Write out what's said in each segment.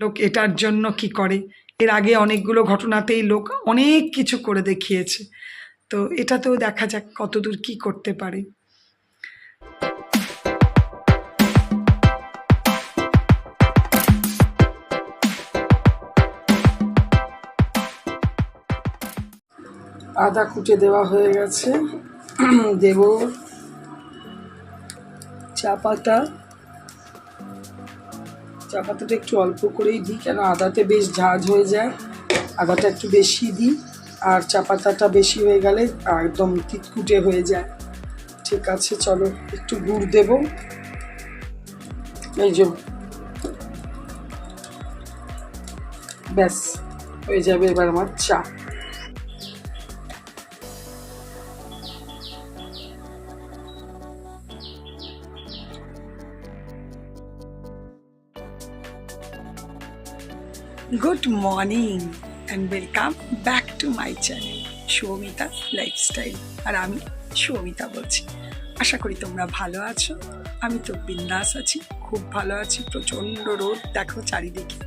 লোক এটার জন্য কি করে? এর আগে অনেকগুলো ঘটনাতেই লোক অনেক কিছু করে দেখিয়েছে। তো এটাতেও দেখা যাক কতদূর কি করতে পারে। আদা কুটে দেওয়া হয়ে গেছে। দেব। চা পাতা। চা পাতাটা একটু অল্প করেই দিই, কেন আদাতে বেশ ঝাঁঝ হয়ে যায়। আদাটা একটু বেশি দিই, আর চা পাতাটা বেশি হয়ে গেলে একদম তিতকুটে হয়ে যায়। ঠিক আছে, চলো একটু গুড় দেব। এই যে, ব্যাস, হয়ে যাবে এবার আমার চা। Good morning and welcome back to my channel Soumita lifestyle আর আমি সৌমিতা বলছি। আশা করি তোমরা ভালো আছো। আমি তো বিন্দাস আছি, খুব ভালো আছি। প্রচণ্ড রোদ, দেখো চারিদিকে।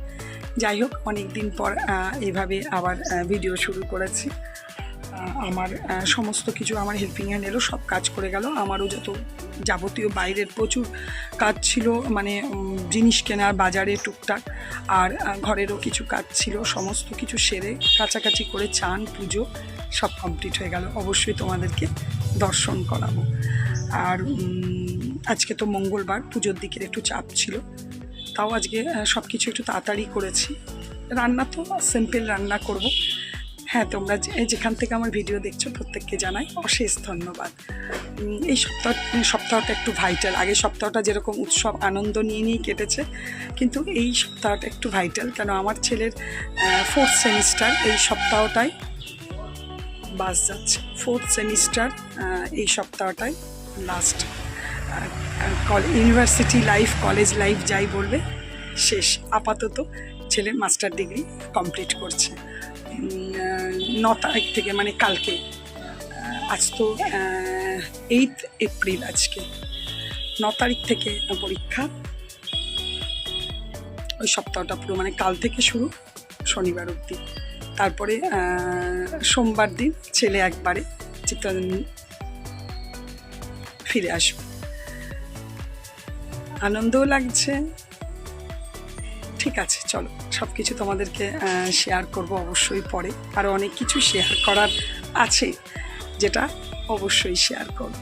যাই হোক অনেক দিন পর এভাবে আবার ভিডিও শুরু করেছি। আমার সমস্ত কিছু আমার হেল্পিং হ্যান্ড এলো, সব কাজ করে গেল। আমারও যত যাবতীয় বাইরের প্রচুর কাজ ছিল মানে জিনিস কেনার বাজারে টুকটাক, আর ঘরেরও কিছু কাজ ছিল, সমস্ত কিছু সেরে কাছাকাছি করে চান, পুজো, সব কমপ্লিট হয়ে গেল। অবশ্যই তোমাদেরকে দর্শন করাবো। আর আজকে তো মঙ্গলবার, পুজোর দিকের একটু চাপ ছিল। তাও আজকে সব কিছু একটু তাড়াতাড়ি করেছি। রান্না তো সিম্পল রান্না করব। হ্যাঁ তোমরা যেখান থেকে আমার ভিডিও দেখছ, প্রত্যেককে জানাই অশেষ ধন্যবাদ। এই সপ্তাহ সপ্তাহটা একটু ভাইটাল আগের সপ্তাহটা যেরকম উৎসব, আনন্দ নিয়ে নিয়েই কেটেছে, কিন্তু এই সপ্তাহটা একটু ভাইটাল কেন আমার ছেলের ফোর্থ সেমিস্টার এই সপ্তাহটাই বাস যাচ্ছে। ফোর্থ সেমিস্টার এই সপ্তাহটাই last university life college life যাই বলবে, শেষ। আপাতত ছেলে মাস্টার ডিগ্রি কমপ্লিট করছে। ন তারিখ থেকে মানে কালকে। আজ তো এইট এপ্রিল আজকে। ন তারিখ থেকে পরীক্ষা। ওই সপ্তাহটা পুরো মানে কাল থেকে শুরু, শনিবার অবধি। তারপরে সোমবার দিন ছেলে একবারে চিত্তরঞ্জন ফিরে আসবে। আনন্দও লাগছে ঠিক আছে চলো সব কিছু তোমাদেরকে শেয়ার করব অবশ্যই পরে। আরও অনেক কিছু শেয়ার করার আছে, যেটা অবশ্যই শেয়ার করব।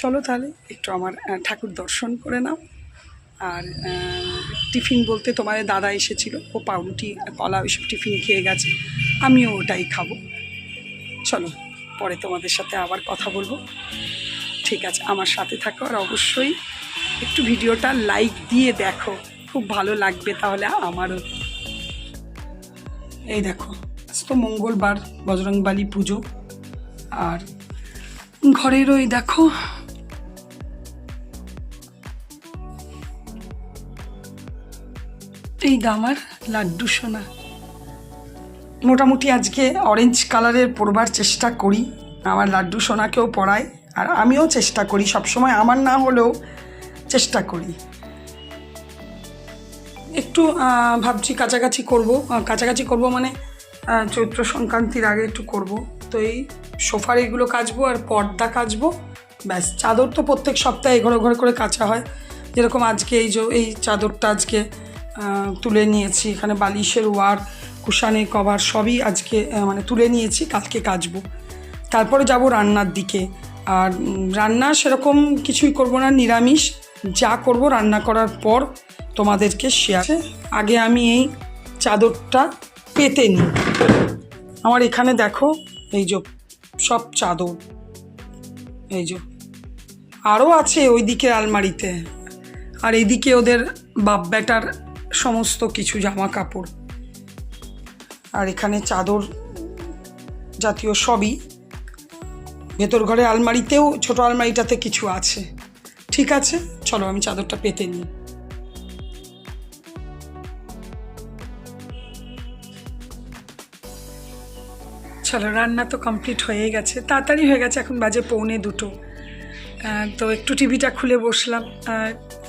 চলো তাহলে, একটু আমার ঠাকুর দর্শন করে নাও। আর টিফিন বলতে তোমাদের দাদা এসেছিল, ও পাউরুটি, কলা, ওইসব টিফিন খেয়ে গেছে, আমিও ওটাই খাব। চলো, পরে তোমাদের সাথে আবার কথা বলব। ঠিক আছে, আমার সাথে থাকো, আর অবশ্যই একটু ভিডিওটা লাইক দিয়ে দেখো। খুব ভালো লাগবে তাহলে আমারও। এই দেখো আজ তো মঙ্গলবার, বজরংবালি পুজো। আর ঘরের ওই দেখো, এই দামার লাড্ডু সোনা। মোটামুটি আজকে অরেঞ্জ কালারের পরবার চেষ্টা করি। আমার লাড্ডু সোনাকেও পরাই আর আমিও চেষ্টা করি সবসময়। আমার না হলেও চেষ্টা করি। একটু ভাবছি কাছাকাছি করব। কাছাকাছি করব মানে চৈত্র সংক্রান্তির আগে একটু করব। তো এই সোফার এগুলো কাচবো আর পর্দা কাচবো। ব্যাস, চাদর তো প্রত্যেক সপ্তাহে ঘরে ঘরে করে কাচা হয়। যেরকম আজকে এই যে, এই চাদরটা আজকে তুলে নিয়েছি। এখানে বালিশের ওয়ার কুশানের কভার সবই আজকে মানে তুলে নিয়েছি, কালকে কাচবো। তারপরে যাব রান্নার দিকে। আর রান্না সেরকম কিছুই করব না, নিরামিষ। যা করব রান্না করার পর তোমাদেরকে শেয়ার আগে আমি এই চাদরটা পেতে নিই আমার এখানে দেখো, এই যে সব চাদর, এই যে। আরও আছে ওই দিকে আলমারিতে। আর এদিকে ওদের বাপ বেটার সমস্ত কিছু জামা কাপড় আর এখানে চাদর জাতীয় সবই। ভেতর ঘরে আলমারিতেও, ছোট আলমারিটাতে কিছু আছে। ঠিক আছে? চলো, আমি চাদরটা পেতে নিই। চলো, রান্না তো কমপ্লিট হয়ে গেছে। তাড়াতাড়ি হয়ে গেছে, এখন বাজে পৌনে দুটো। তো একটু টিভিটা খুলে বসলাম।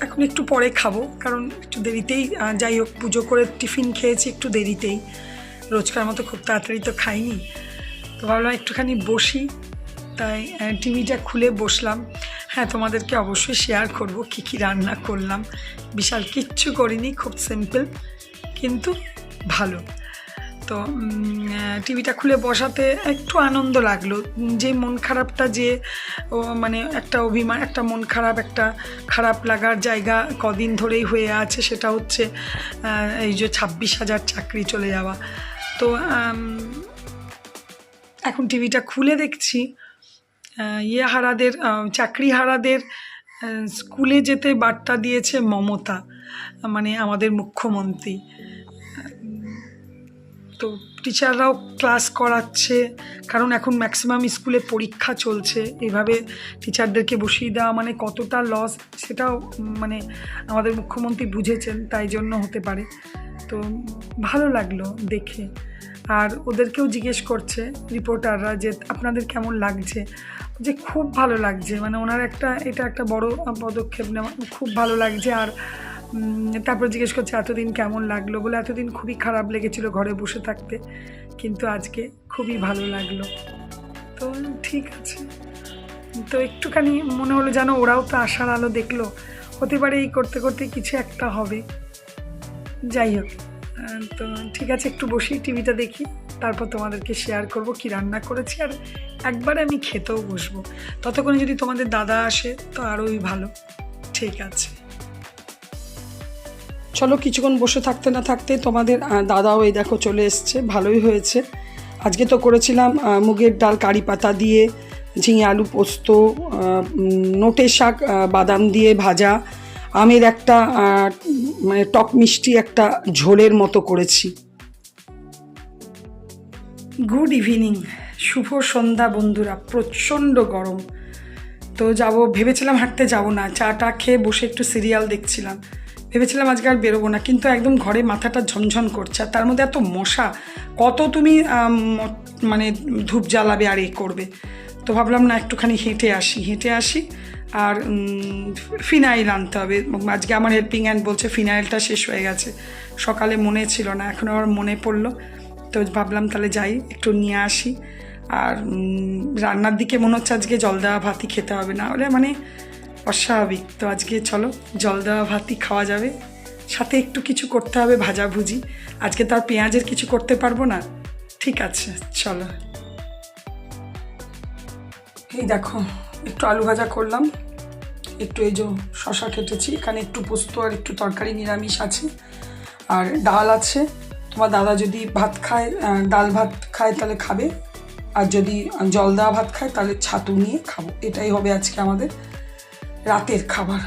এখন একটু পরে খাব, কারণ একটু দেরিতেই যাই হোক, পুজো করে টিফিন খেয়েছি একটু দেরিতেই। রোজকার মতো খুব তাড়াতাড়ি তো খাইনি। তো ভাবলাম একটুখানি বসি। তাই টিভিটা খুলে বসলাম। হ্যাঁ তোমাদেরকে অবশ্যই শেয়ার করব কী কী রান্না করলাম। বিশাল কিচ্ছু করিনি, খুব সিম্পল কিন্তু ভালো। তো টিভিটা খুলে বসাতে একটু আনন্দ লাগল। যে মন খারাপটা যে মানে একটা অভিমান, একটা মন খারাপ, একটা খারাপ লাগার জায়গা কদিন ধরেই হয়ে আছে, সেটা হচ্ছে এই যে ছাব্বিশ হাজার চাকরি চলে যাওয়া। তো এখন টিভিটা খুলে দেখছি। ইয়ে হারাদের চাকরি হারাদের স্কুলে যেতে বার্তা দিয়েছে মমতা মানে আমাদের মুখ্যমন্ত্রী। তো টিচাররাও ক্লাস করাচ্ছে, কারণ এখন ম্যাক্সিমাম স্কুলে পরীক্ষা চলছে। এভাবে টিচারদেরকে বসিয়ে দেওয়া মানে কতটা লস সেটাও মানে আমাদের মুখ্যমন্ত্রী বুঝেছেন, তাই জন্য হতে পারে। তো ভালো লাগল দেখে। আর ওদেরকেও জিজ্ঞেস করছে রিপোর্টাররা যে আপনাদের কেমন লাগছে? যে খুব ভালো লাগছে। মানে ওনার একটা, এটা একটা বড় পদক্ষেপ নেওয়া খুব ভালো লাগছে। আর তারপর জিজ্ঞেস করছে, এতদিন কেমন লাগল? বলে, এতদিন খুবই খারাপ লেগেছিল ঘরে বসে থাকতে। কিন্তু আজকে খুবই ভালো লাগল। তো ঠিক আছে। তো একটুখানি মনে হলো যেন ওরাও তো আশার আলো দেখল। হতে পারে এই করতে করতে কিছু একটা হবে। যাই হোক। তো ঠিক আছে, একটু বসি টিভিটা দেখি। তারপর তোমাদেরকে শেয়ার করব কি রান্না করেছি আর একবারে আমি খেতেও বসবো। ততক্ষণে যদি তোমাদের দাদা আসে, তো আরোই ভালো। ঠিক আছে। চলো কিছুক্ষণ বসে থাকতে না থাকতে তোমাদের দাদাও এই দেখো চলে এসছে, ভালোই হয়েছে। আজকে তো করেছিলাম মুগের ডাল, কারি পাতা দিয়ে, ঝিঙে আলু পোস্ত নোটে শাক বাদাম দিয়ে ভাজা আমের একটা মানে টক মিষ্টি একটা ঝোলের মতো করেছি। Good evening. শুভ সন্ধ্যা বন্ধুরা, প্রচণ্ড গরম। তো যাব, ভেবেছিলাম হাঁটতে যাব না চাটা খেয়ে বসে একটু সিরিয়াল দেখছিলাম। ভেবেছিলাম আজকে আর বেরোবো না, কিন্তু একদম ঘরে মাথাটা ঝনঝন করছে, আর তার মধ্যে এত মশা, কত তুমি মানে ধূপ জ্বালাবে আর এ করবে। তো ভাবলাম, না, একটুখানি হেঁটে আসি। হেঁটে আসি। আর ফিনাইল আনতে হবে। আজকে আমার হেল্পিং হ্যান্ড বলছে, ফিনাইলটা শেষ হয়ে গেছে। সকালে মনে ছিল না, এখন আবার মনে পড়ল। তো ভাবলাম তাহলে যাই, একটু নিয়ে আসি। আর রান্নার দিকে মনে হচ্ছে আজকে জল দেওয়া ভাতই খেতে হবে। না হলে মানে অস্বাভাবিক। তো আজকে চলো, জল দেওয়া ভাতই খাওয়া যাবে। সাথে একটু কিছু করতে হবে ভাজাভুজি। আজকে তো আর পেঁয়াজের কিছু করতে পারব না। ঠিক আছে, চলো। এই দেখো, একটু আলু ভাজা করলাম। একটু এই যে শশা কেটেছি, এখানে একটু পোস্ত আর একটু তরকারি নিরামিষ আছে। আর ডাল আছে। তোমার দাদা যদি ভাত খায় ডাল ভাত খায় তাহলে খাবে। আর যদি জল দেওয়া ভাত খায় তাহলে ছাতু নিয়ে খাব। এটাই হবে আজকে আমাদের রাতের খাবার।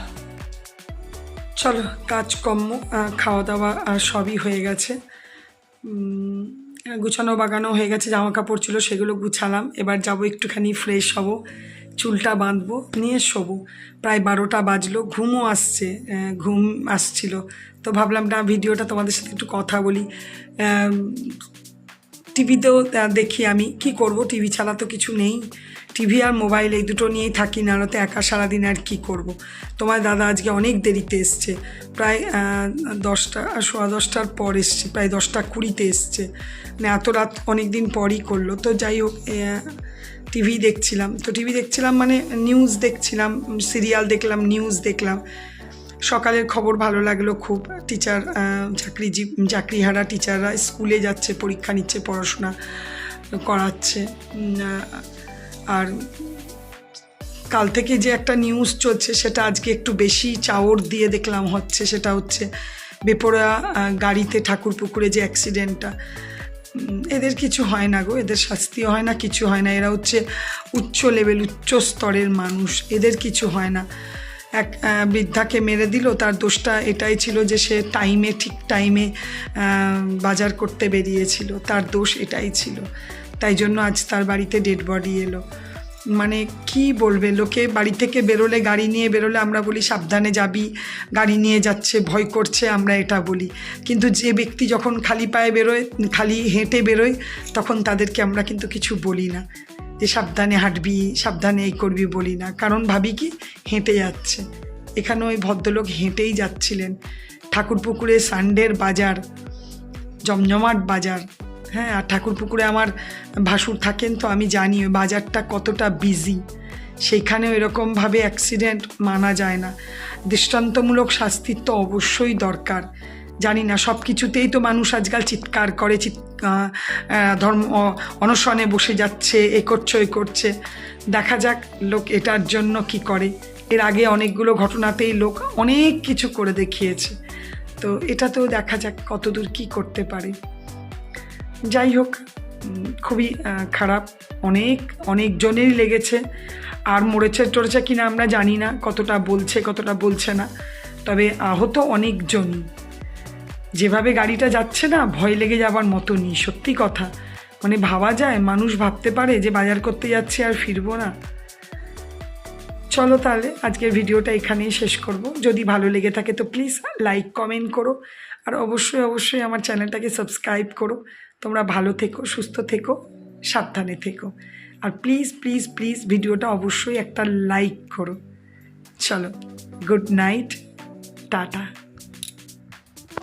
চলো, কাজকর্ম খাওয়া দাওয়া সবই হয়ে গেছে। গুছানো বাগানো হয়ে গেছে জামা কাপড় ছিল, সেগুলো গুছালাম। এবার যাব, একটুখানি ফ্রেশ হব, চুলটা বাঁধবো, নিয়ে শোবো। প্রায় বারোটা বাজলো, ঘুমও আসছে ঘুম আসছিল। তো ভাবলাম, না, ভিডিওটা তোমাদের সাথে একটু কথা বলি। টিভিতেও দেখি আমি কি করব, টিভি ছাড়া তো কিছু নেই। টিভি আর মোবাইল এই দুটো নিয়েই থাকি না তো একা সারাদিন আর কি করব। তোমার দাদা আজকে অনেক দেরিতে এসছে। প্রায় দশটা, সোয়া দশটার পর এসছে, প্রায় দশটা কুড়িতে এসছে। মানে এত রাত অনেক দিন পরই করল। তো যাই হোক টিভি দেখছিলাম। তো টিভি দেখছিলাম মানে নিউজ দেখছিলাম সিরিয়াল দেখলাম নিউজ দেখলাম। সকালের খবর ভালো লাগল খুব। টিচার চাকরি চাকরিহারা টিচাররা স্কুলে যাচ্ছে, পরীক্ষা নিচ্ছে, পড়াশোনা করাচ্ছে। আর কাল থেকে যে একটা নিউজ চলছে, সেটা আজকে একটু বেশি চাওর দিয়ে দেখলাম হচ্ছে, সেটা হচ্ছে বেপরা গাড়িতে ঠাকুর পুকুরে যে অ্যাক্সিডেন্টটা এদের কিছু হয় না গো, এদের শাস্তিও হয় না, কিছু হয় না। এরা হচ্ছে উচ্চ লেভেল উচ্চ স্তরের মানুষ, এদের কিছু হয় না। এক বৃদ্ধাকে মেরে দিল, তার দোষটা এটাই ছিল যে সে টাইমে ঠিক টাইমে বাজার করতে বেরিয়েছিল। তার দোষ এটাই ছিল। তাই জন্য আজ তার বাড়িতে ডেড বডি এলো। মানে কি বলবে, লোকে বাড়ি থেকে বেরোলে গাড়ি নিয়ে বেরোলে আমরা বলি, সাবধানে যাবি, গাড়ি নিয়ে যাচ্ছে, ভয় করছে, আমরা এটা বলি। কিন্তু যে ব্যক্তি যখন খালি পায়ে বেরোয়, খালি হেঁটে বেরোয়, তখন তাদেরকে আমরা কিন্তু কিছু বলি না। যে সাবধানে হাঁটবি, সাবধানে এই করবি বলি না। কারণ ভাবি কি, হেঁটে যাচ্ছে। এখানে ওই ভদ্রলোক হেঁটেই যাচ্ছিলেন। ঠাকুরপুকুরে সানডের বাজার, জমজমাট বাজার। হ্যাঁ আর ঠাকুরপুকুরে আমার ভাসুর থাকেন, তো আমি জানি ওই বাজারটা কতটা বিজি সেইখানে এরকমভাবে অ্যাক্সিডেন্ট মানা যায় না। দৃষ্টান্তমূলক শাস্তির তো অবশ্যই দরকার। জানি না সব কিছুতেই তো মানুষ আজকাল চিৎকার করে, চিৎ ধর্ম অনশনে বসে যাচ্ছে, এ করছে এ করছে। দেখা যাক লোক এটার জন্য কি করে। এর আগে অনেকগুলো ঘটনাতেই লোক অনেক কিছু করে দেখিয়েছে। তো এটা তো দেখা যাক কতদূর কি করতে পারে। যাই হোক খুবই খারাপ। অনেক অনেকজনেরই লেগেছে। আর মরেছে টরেছে কিনা আমরা জানি না, কতটা বলছে কতটা বলছে না। তবে আহত অনেকজনই যেভাবে গাড়িটা যাচ্ছে না, ভয় লেগে যাবার মতনই, সত্যি কথা। মানে ভাবা যায়, মানুষ ভাবতে পারে যে বাজার করতে যাচ্ছে আর ফিরবো না। চলো তাহলে আজকের ভিডিওটা এখানেই শেষ করব। যদি ভালো লেগে থাকে তো প্লিজ লাইক কমেন্ট করো। আর অবশ্যই অবশ্যই আমার চ্যানেলটাকে সাবস্ক্রাইব করো। তোমরা ভালো থেকো, সুস্থ থেকো, সাবধানে থেকো। আর প্লিজ প্লিজ প্লিজ ভিডিওটা অবশ্যই একটা লাইক করো। চলো গুড নাইট টাটা।